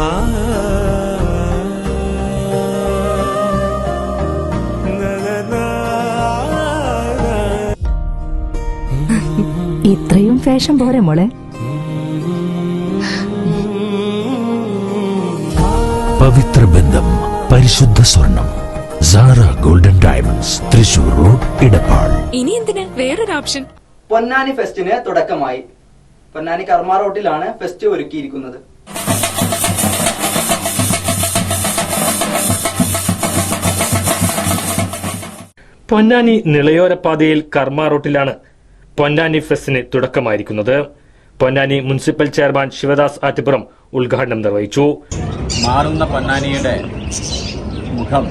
ഇത്രയും ഫാഷൻ പോരെ മോളെ. പവിത്ര ബന്ധം പരിശുദ്ധ സ്വർണം Sara golden diamonds Thrissur road Edappal ഇനി എന്തിന്? വേറൊരു ഓപ്ഷൻ. പൊന്നാനി ഫെസ്റ്റിന് തുടക്കമായി. പൊന്നാനി കർമ്മ റോട്ടിലാണ് ഫെസ്റ്റ് ഒരുക്കിയിരിക്കുന്നത്. പൊന്നാനി നിളയോരപ്പാതയിൽ കർമ്മ റോട്ടിലാണ് പൊന്നാനി ഫെസ്റ്റിന് തുടക്കമായിരിക്കുന്നത്. പൊന്നാനി മുനിസിപ്പൽ ചെയർമാൻ ശിവദാസ് ആറ്റിപ്പുറം ഉദ്ഘാടനം നിർവഹിച്ചു. മാറുന്ന പൊന്നാനിയുടെ മുഖം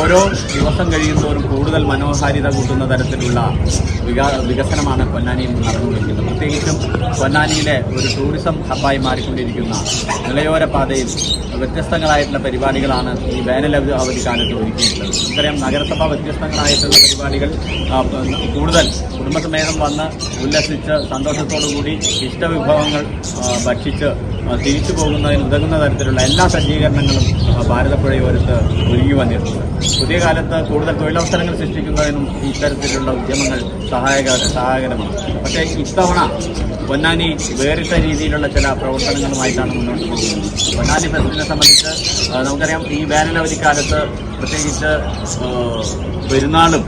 ഓരോ ദിവസം കഴിയുന്നവരും കൂടുതൽ മനോഹാരിത കൂട്ടുന്ന തരത്തിലുള്ള വികാ വികസനമാണ് പൊന്നാനിയിൽ നടന്നുകൊണ്ടിരിക്കുന്നത്. പ്രത്യേകിച്ചും പൊന്നാനിയിലെ ഒരു ടൂറിസം ഹബ്ബായി മാറിക്കൊണ്ടിരിക്കുന്ന നിലയോര പാതയിൽ വ്യത്യസ്തങ്ങളായിട്ടുള്ള പരിപാടികളാണ് ഈ വേനൽ അവധി അവധിക്കാലത്ത് ഒരുക്കിയിട്ടുള്ളത്. നമുക്കറിയാം നഗരസഭ വ്യത്യസ്തങ്ങളായിട്ടുള്ള പരിപാടികൾ കൂടുതൽ കുടുംബസമേതം വന്ന് ഉല്ലസിച്ച് സന്തോഷത്തോടുകൂടി ഇഷ്ടവിഭവങ്ങൾ ഭക്ഷിച്ച് തിരിച്ചു പോകുന്നതിന് ഉതകുന്ന തരത്തിലുള്ള എല്ലാ സജ്ജീകരണങ്ങളും ഭാരതപ്പുഴയോരത്ത് ഒരുങ്ങി വന്നിട്ടുണ്ട്. പുതിയ കാലത്ത് കൂടുതൽ തൊഴിലവസരങ്ങൾ സൃഷ്ടിക്കുന്നതിനും ഇത്തരത്തിലുള്ള ഉദ്യമങ്ങൾ സഹായക സഹായകരമാണ്. പക്ഷേ ഇത്തവണ പൊന്നാനി വേറിട്ട രീതിയിലുള്ള ചില പ്രവർത്തനങ്ങളുമായിട്ടാണ് മുന്നോട്ട് പോകുന്നത്. പൊന്നാനി ഫെസ്റ്റിനെ സംബന്ധിച്ച് നമുക്കറിയാം ഈ വേനലവധിക്കാലത്ത് പ്രത്യേകിച്ച് പെരുന്നാളും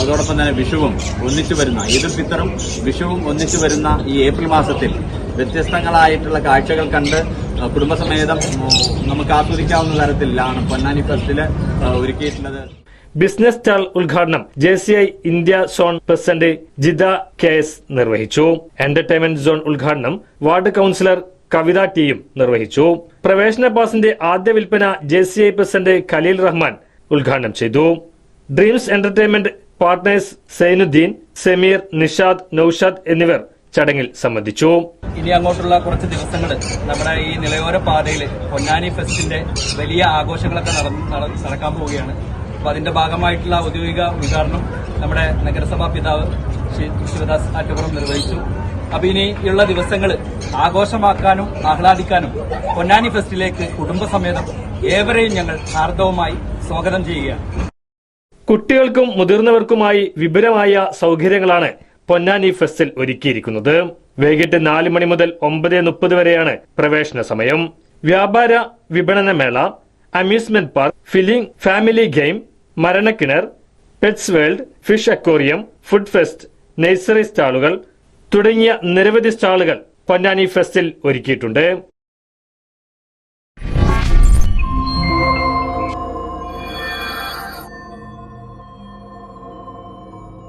അതോടൊപ്പം തന്നെ വിഷുവും ഒന്നിച്ചു വരുന്ന ഈദുൽ ഫിത്തറും വിഷുവും ഒന്നിച്ചു വരുന്ന ഈ ഏപ്രിൽ മാസത്തിൽ വ്യത്യസ്തങ്ങളായിട്ടുള്ള കാഴ്ചകൾ കണ്ട് കുടുംബസമേതം നമുക്ക് ആസ്വദിക്കാവുന്ന തരത്തിലാണ് പൊന്നാനി ഫെസ്റ്റിൽ ഒരുക്കിയിട്ടുള്ളത്. ബിസിനസ് സ്റ്റാൾ ഉദ്ഘാടനം J C I India zone president Jida K S നിർവഹിച്ചു. എന്റർടൈൻമെന്റ് സോൺ ഉദ്ഘാടനം വാർഡ് കൌൺസിലർ കവിത ടിയും നിർവഹിച്ചു. പ്രവേശന പാസിന്റെ ആദ്യ വിൽപ്പന J C I president Khaleel Rahman ഉദ്ഘാടനം ചെയ്തു. Dreams entertainment partners Sainudheen Sameer Nishad Noushad എന്നിവർ ചടങ്ങിൽ സംബന്ധിച്ചു. ഇനി അങ്ങോട്ടുള്ള കുറച്ച് ദിവസങ്ങൾ നമ്മുടെ ഈ നിലയോര പാതയിൽ പൊന്നാനി ഫെസ്റ്റിന്റെ വലിയ ആഘോഷങ്ങളൊക്കെ നടക്കാൻ പോവുകയാണ്. അപ്പൊ അതിന്റെ ഭാഗമായിട്ടുള്ള ഔദ്യോഗിക ഉദ്ഘാടനം നമ്മുടെ നഗരസഭാ പിതാവ് ശ്രീ ശിവദാസ് ആറ്റുപുറം നിർവഹിച്ചു. അപ്പൊ ഇനിയുള്ള ദിവസങ്ങൾ ആഘോഷമാക്കാനും ആഹ്ലാദിക്കാനും പൊന്നാനി ഫെസ്റ്റിലേക്ക് കുടുംബസമേതം ഏവരെയും ഞങ്ങൾ ഹാർദവുമായി സ്വാഗതം ചെയ്യുകയാണ്. കുട്ടികൾക്കും മുതിർന്നവർക്കുമായി വിപുലമായ സൗകര്യങ്ങളാണ് പൊന്നാനി ഫെസ്റ്റിൽ ഒരുക്കിയിരിക്കുന്നത്. വൈകിട്ട് നാല് മണി മുതൽ ഒമ്പത് മുപ്പത് വരെയാണ് പ്രവേശന സമയം. വ്യാപാര വിപണന മേള അമ്യൂസ്മെന്റ് പാർക്ക് ഫിലിംഗ് family game മരണക്കിണർ pets world fish aquarium food fest nursery സ്റ്റാളുകൾ തുടങ്ങിയ നിരവധി സ്റ്റാളുകൾ പൊന്നാനി ഫെസ്റ്റിൽ ഒരുക്കിയിട്ടുണ്ട്.